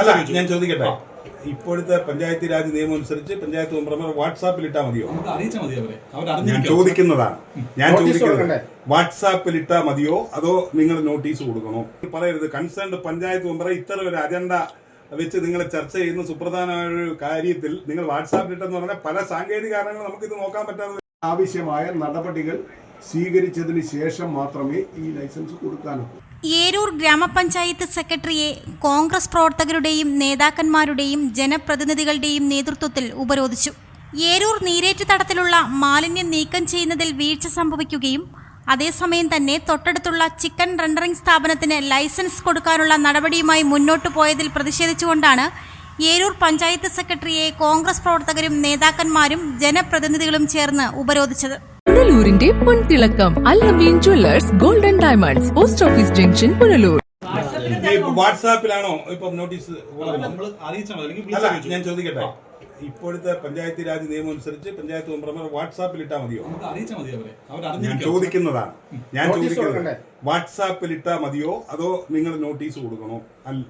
അല്ല ഞാൻ ചോദിക്കട്ടെ. ഇപ്പോഴത്തെ പഞ്ചായത്ത് രാജ് നിയമം അനുസരിച്ച് പഞ്ചായത്ത് മെമ്പർമാർ വാട്സാപ്പിൽ ഇട്ടാൽ മതിയോ? നമുക്ക് അറിയിച്ചാൽ അവരെ. അവർ ഞാൻ ചോദിക്കുന്നതാണ്. ഞാൻ ചോദിക്കുന്നത്? വാട്സാപ്പിൽ ഇട്ടാൽ മതിയോ? അതോ നിങ്ങൾ നോട്ടീസ് കൊടുക്കണോ? പറയരുത്. കൺസേൺഡ് പഞ്ചായത്ത് മെമ്പറെ ഇത്തരം ഒരു അജണ്ട വെച്ച് നിങ്ങൾ ചർച്ച ചെയ്യുന്ന സുപ്രധാനമായ ഒരു കാര്യത്തിൽ നിങ്ങൾ വാട്സാപ്പിൽ ഇട്ടെന്ന് പറഞ്ഞാൽ പല സാങ്കേതിക കാരണങ്ങൾ നമുക്ക് ഇത് നോക്കാൻ പറ്റാതെ ആവശ്യമായ നടപടികൾ സ്വീകരിച്ചതിന് ശേഷം മാത്രമേ ഈ ലൈസൻസ് കൊടുക്കാനൊക്കൂ ഏരൂർ ഗ്രാമപഞ്ചായത്ത് സെക്രട്ടറിയെ കോൺഗ്രസ് പ്രവർത്തകരുടെയും നേതാക്കന്മാരുടെയും ജനപ്രതിനിധികളുടെയും നേതൃത്വത്തിൽ ഉപരോധിച്ചു. ഏരൂർ നീരേറ്റ് തടത്തിലുള്ള മാലിന്യം നീക്കം ചെയ്യുന്നതിൽ വീഴ്ച സംഭവിക്കുകയും അതേസമയം തന്നെ തൊട്ടടുത്തുള്ള ചിക്കൻ റെൻഡറിംഗ് സ്ഥാപനത്തിന് ലൈസൻസ് കൊടുക്കാനുള്ള നടപടിയുമായി മുന്നോട്ടു പോയതിൽ പ്രതിഷേധിച്ചുകൊണ്ടാണ് ഏരൂർ പഞ്ചായത്ത് സെക്രട്ടറിയെ കോൺഗ്രസ് പ്രവർത്തകരും നേതാക്കന്മാരും ജനപ്രതിനിധികളും ചേർന്ന് ഉപരോധിച്ചത്. പുനലൂരിന്റെ പൊൻതിളക്കം Allameen jewellers golden diamonds post office junction Punalur. വാട്സാപ്പിലാണോ ഇപ്പൊ നോട്ടീസ് ഞാൻ ചോദിക്കട്ടെ. ഇപ്പോഴത്തെ പഞ്ചായത്ത് രാജ് നിയമം അനുസരിച്ച് പഞ്ചായത്ത് മെമ്പർമാർ വാട്സാപ്പിൽ ഇട്ടാൽ മതിയോ? ഞാൻ ചോദിക്കുന്നതാണ്. ഞാൻ ചോദിക്കുന്നത് വാട്സാപ്പിൽ ഇട്ടാ മതിയോ? അതോ നിങ്ങൾ നോട്ടീസ് കൊടുക്കണോ? അല്ല.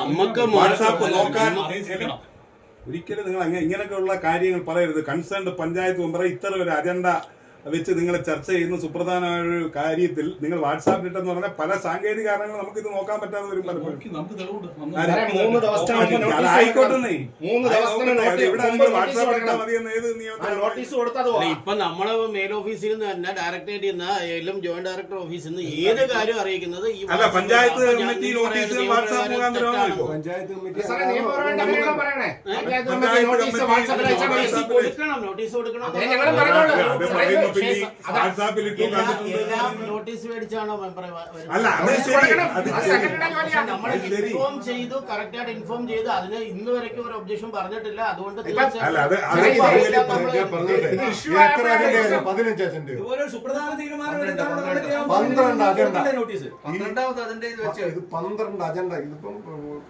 നമുക്ക് വാട്സാപ്പ് നോക്കാൻ ഒരിക്കലും നിങ്ങൾ അങ്ങനെ ഇങ്ങനെയൊക്കെയുള്ള കാര്യങ്ങൾ പറയരുത്. കൺസേൺഡ് പഞ്ചായത്ത് മെമ്പറെ ഇത്തരം ഒരു അജണ്ട വെച്ച് നിങ്ങൾ ചർച്ച ചെയ്യുന്ന സുപ്രധാനമായ ഒരു കാര്യത്തിൽ നിങ്ങൾ വാട്സാപ്പ് ഇട്ടെന്ന് പറഞ്ഞാൽ പല സാങ്കേതിക കാരണങ്ങൾ നമുക്ക് ഇത് നോക്കാൻ പറ്റാതെ വരും പലപ്പോഴും ആയിക്കോട്ടെന്നേ. ഇവിടെ നിങ്ങൾ ഇട്ടാൽ. മതിയെന്ന് ഏത് അല്ല, ഇപ്പൊ നമ്മളെ മേൽ ഓഫീസിൽ നിന്ന് തന്നെ ഡയറക്ടറേറ്റ് നിന്ന് ആയാലും ജോയിന്റ് ഡയറക്ടർ ഓഫീസിൽ നിന്ന് ഏത് കാര്യം അറിയിക്കുന്നത് ഈ അല്ല, panchayat committee notice WhatsApp. Panchayat committee notice. കൊടുക്കണം നോട്ടീസ് കൊടുക്കണം. നോട്ടീസ് മേടിച്ചാണോ. നമ്മൾ ഇൻഫോം ചെയ്തു കറക്റ്റ് ആയിട്ട് ഇൻഫോം ചെയ്തു. അതിന് ഇന്ന് വരെയ്ക്കും ഒരു ഒബ്ജക്ഷൻ പറഞ്ഞിട്ടില്ല. അതുകൊണ്ട് സുപ്രധാന തീരുമാനം പന്ത്രണ്ട് അജണ്ട. ഇതിപ്പം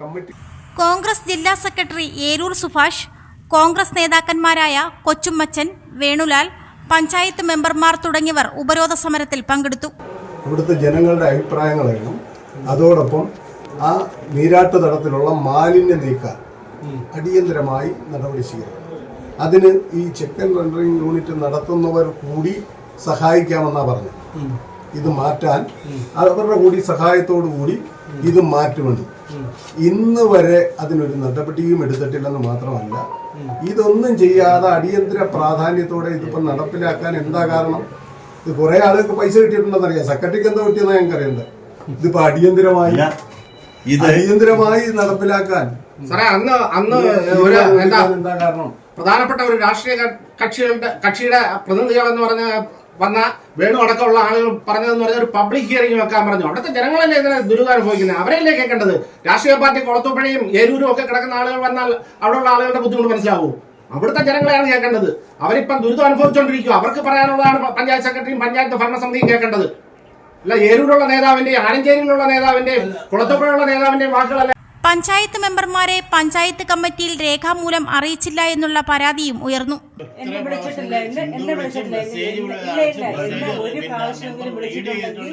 കമ്മിറ്റി കോൺഗ്രസ് ജില്ലാ സെക്രട്ടറി ഏരൂർ സുഭാഷ് കോൺഗ്രസ് നേതാക്കന്മാരായ കൊച്ചുമ്മച്ചൻ വേണുലാൽ പഞ്ചായത്ത് മെമ്പർമാർ തുടങ്ങിയവർ ഉപരോധ സമരത്തിൽ പങ്കെടുത്തു. ഇവിടുത്തെ ജനങ്ങളുടെ അഭിപ്രായങ്ങളായിരുന്നു അതോടൊപ്പം ആ നീരാട്ട് തടത്തിലുള്ള മാലിന്യ നീക്കാൻ അടിയന്തരമായി നടപടി സ്വീകരിക്കണം അതിന് ഈ ചിക്കൻ റെൻഡറിങ് യൂണിറ്റ് നടത്തുന്നവർ കൂടി സഹായിക്കാമെന്നാണ് പറഞ്ഞത്. ഇത് മാറ്റാൻ അവരുടെ കൂടി സഹായത്തോടു കൂടി ഇത് മാറ്റുമെന്ന്. ഇന്ന് വരെ അതിനൊരു നടപടിയും എടുത്തിട്ടില്ലെന്ന് മാത്രമല്ല ഇതൊന്നും ചെയ്യാതെ അടിയന്തര പ്രാധാന്യത്തോടെ ഇതിപ്പോ നടപ്പിലാക്കാൻ എന്താ കാരണം? ഇത് കുറെ ആളുകൾക്ക് പൈസ കിട്ടിയിട്ടുണ്ടെന്ന് അറിയാം സെക്രട്ടറിക്ക് എന്താ കിട്ടിയെന്ന് ഞങ്ങൾക്ക് അറിയണ്ട ഇതിപ്പോ അടിയന്തരമായി അടിയന്തരമായി നടപ്പിലാക്കാൻ സാറേ അന്ന് അന്ന് ഒരു എന്താ എന്താ കാരണം? പ്രധാനപ്പെട്ട ഒരു രാഷ്ട്രീയ കക്ഷികളുടെ കക്ഷിയുടെ പ്രതിനിധികൾ എന്ന് പറഞ്ഞ വന്ന വേണു അടക്കമുള്ള ആളുകൾ പറഞ്ഞതെന്ന് പറഞ്ഞ ഒരു പബ്ലിക് ഹിയറിംഗ് വെക്കാൻ പറഞ്ഞു. അവിടുത്തെ ജനങ്ങളല്ലേ ഇതിനെ ദുരിതം അനുഭവിക്കുന്നത് അവരെയല്ലേ കേൾക്കേണ്ടത്? രാഷ്ട്രീയ പാർട്ടി കുളത്തുപ്പുഴയും ഏരൂരും ഒക്കെ കിടക്കുന്ന ആളുകൾ വന്നാൽ അവിടെയുള്ള ആളുകളുടെ ബുദ്ധിമുട്ട് മനസ്സിലാവൂ? അവിടുത്തെ ജനങ്ങളെയാണ് കേൾക്കേണ്ടത്. അവരിപ്പം ദുരിതം അനുഭവിച്ചുകൊണ്ടിരിക്കുക അവർക്ക് പറയാനുള്ളതാണ് പഞ്ചായത്ത് സെക്രട്ടറിയും പഞ്ചായത്ത് ഭരണസമിതിയും കേൾക്കേണ്ടത്. അല്ല ഏരൂരുള്ള നേതാവിന്റെയും ആലഞ്ചേരിയിലുള്ള നേതാവിന്റെയും കുളത്തുപ്പുഴയുള്ള നേതാവിന്റെയും വാക്കുകളല്ല പഞ്ചായത്ത് മെമ്പർമാരെ പഞ്ചായത്ത് കമ്മിറ്റിയിൽ രേഖാമൂലം അറിയിച്ചില്ല എന്നുള്ള പരാതിയും ഉയർന്നു. എന്നെ വിളിച്ചിട്ടില്ല. എന്നെ വിളിച്ചിട്ടില്ല. ഇല്ല ഇല്ല. എന്നെ ഒരു പ്രാവശ്യമെങ്കിലും വിളിച്ചിട്ടുണ്ടെങ്കിൽ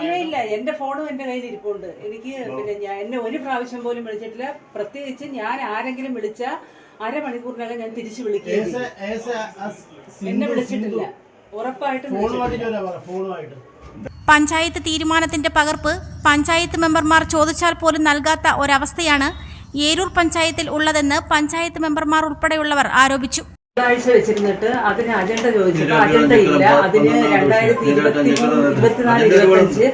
ഇല്ല ഇല്ല. എന്റെ ഫോണും എന്റെ കയ്യിൽ ഇരിപ്പുണ്ട് എനിക്ക് പിന്നെ ഞാൻ എന്നെ ഒരു പ്രാവശ്യം പോലും വിളിച്ചിട്ടില്ല. പ്രത്യേകിച്ച് ഞാൻ ആരെങ്കിലും വിളിച്ച അരമണിക്കൂറിനകം ഞാൻ തിരിച്ചു വിളിക്കുകയും എന്നെ വിളിച്ചിട്ടില്ല. ഉറപ്പായിട്ടും. ഫോണുമായിട്ട്. പഞ്ചായത്ത് തീരുമാനത്തിന്റെ പകർപ്പ് പഞ്ചായത്ത് മെമ്പർമാർ ചോദിച്ചാൽ പോലും നൽകാത്ത ഒരവസ്ഥയാണ് ഏരൂർ പഞ്ചായത്തിൽ ഉള്ളതെന്ന് പഞ്ചായത്ത് മെമ്പർമാർ ഉൾപ്പെടെയുള്ളവർ ആരോപിച്ചു. ആഴ്ച വെച്ചിരുന്നിട്ട് അതിന് അജണ്ട ചോദിച്ചിട്ട് അജണ്ട ഇല്ല അതിന് രണ്ടായിരത്തി ഇരുപത്തി മൂന്ന് ഇരുപത്തിനാല് ഇരുപത്തഞ്ച്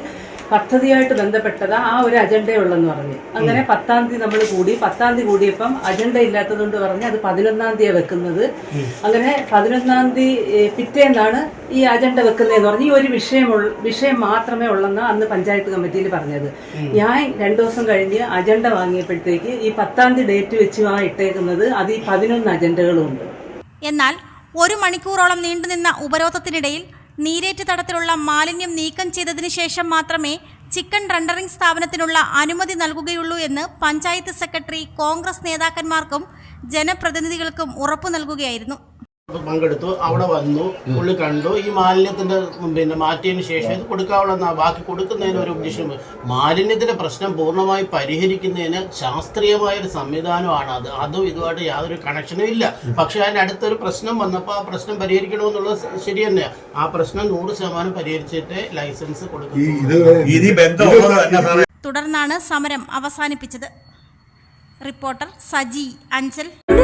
പദ്ധതിയായിട്ട് ബന്ധപ്പെട്ടത് ആ ഒരു അജണ്ടയുള്ളെന്ന് പറഞ്ഞു. അങ്ങനെ പത്താം തീയതി നമ്മൾ കൂടി പത്താം തീയതി കൂടിയപ്പം അജണ്ട ഇല്ലാത്തതുകൊണ്ട് പറഞ്ഞ് അത് പതിനൊന്നാം തീയതി വെക്കുന്നത് അങ്ങനെ പതിനൊന്നാം തീയതി പിറ്റേന്നാണ് ഈ അജണ്ട വെക്കുന്നതെന്ന് പറഞ്ഞ് ഈ ഒരു വിഷയം വിഷയം മാത്രമേ ഉള്ളെന്ന് അന്ന് പഞ്ചായത്ത് കമ്മിറ്റിയിൽ പറഞ്ഞത്. ഞാൻ രണ്ടു ദിവസം കഴിഞ്ഞ് അജണ്ട വാങ്ങിയപ്പോഴത്തേക്ക് ഈ പത്താം തീയതി ഡേറ്റ് വെച്ച് ആ ഇട്ടേക്കുന്നത് അത് ഈ പതിനൊന്ന് അജണ്ടകളും ഉണ്ട് എന്നാൽ ഒരു മണിക്കൂറോളം നീണ്ടുനിന്ന ഉപരോധത്തിനിടയിൽ നീരേറ്റ് തടത്തിലുള്ള മാലിന്യം നീക്കം ചെയ്തതിനു ശേഷം മാത്രമേ ചിക്കൻ റണ്ടറിംഗ് സ്ഥാപനത്തിനുള്ള അനുമതി നൽകുകയുള്ളൂ എന്ന് പഞ്ചായത്ത് സെക്രട്ടറി കോൺഗ്രസ് നേതാക്കന്മാർക്കും ജനപ്രതിനിധികൾക്കും ഉറപ്പു നൽകുകയായിരുന്നു പങ്കെടുത്തു അവിടെ വന്നു പുള്ളി കണ്ടു. ഈ മാലിന്യത്തിന്റെ പിന്നെ മാറ്റിയതിന് ശേഷം ഇത് കൊടുക്കാവുള്ള ബാക്കി കൊടുക്കുന്നതിന് ഒരു ഉദ്ദേശം മാലിന്യത്തിന്റെ പ്രശ്നം പൂർണമായി പരിഹരിക്കുന്നതിന് ശാസ്ത്രീയമായ ഒരു സംവിധാനമാണ് അത്. അതും ഇതുമായിട്ട് യാതൊരു കണക്ഷനും ഇല്ല. പക്ഷെ അതിന് അടുത്തൊരു പ്രശ്നം വന്നപ്പോൾ ആ പ്രശ്നം പരിഹരിക്കണമെന്നുള്ളത് ശരി തന്നെയാണ് ആ പ്രശ്നം നൂറ് ശതമാനം പരിഹരിച്ചിട്ട് ലൈസൻസ് കൊടുക്കും തുടർന്നാണ് സമരം അവസാനിപ്പിച്ചത്. റിപ്പോർട്ടർ സജി അഞ്ചൽ.